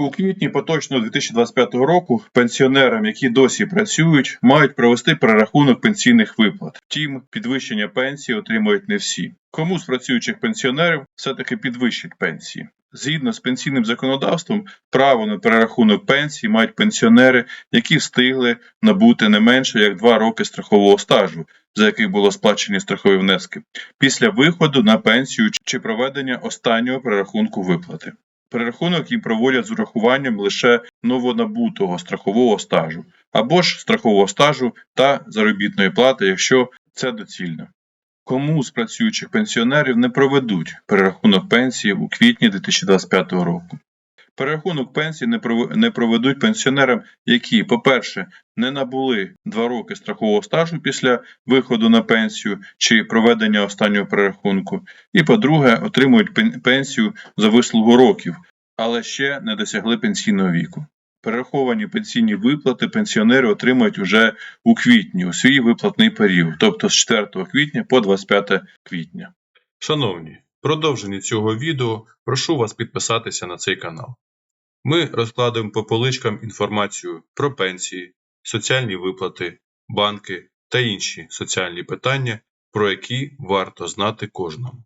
У квітні поточного 2025 року пенсіонерам, які досі працюють, мають провести перерахунок пенсійних виплат. Втім, підвищення пенсії отримують не всі. Кому з працюючих пенсіонерів все-таки підвищать пенсії? Згідно з пенсійним законодавством, право на перерахунок пенсії мають пенсіонери, які встигли набути не менше як 2 роки страхового стажу, за який було сплачені страхові внески, після виходу на пенсію чи проведення останнього перерахунку виплати. Перерахунок їм проводять з урахуванням лише новонабутого страхового стажу або ж страхового стажу та заробітної плати, якщо це доцільно. Кому з працюючих пенсіонерів не проведуть перерахунок пенсії у квітні 2025 року? Перерахунок пенсії не проведуть пенсіонерам, які, по-перше, не набули 2 роки страхового стажу після виходу на пенсію чи проведення останнього перерахунку, і, по-друге, отримують пенсію за вислугу років, але ще не досягли пенсійного віку. Перераховані пенсійні виплати пенсіонери отримають уже у квітні, у свій виплатний період, тобто з 4 квітня по 25 квітня. Шановні, в продовженні цього відео прошу вас підписатися на цей канал. Ми розкладуємо по поличкам інформацію про пенсії, соціальні виплати, банки та інші соціальні питання, про які варто знати кожному.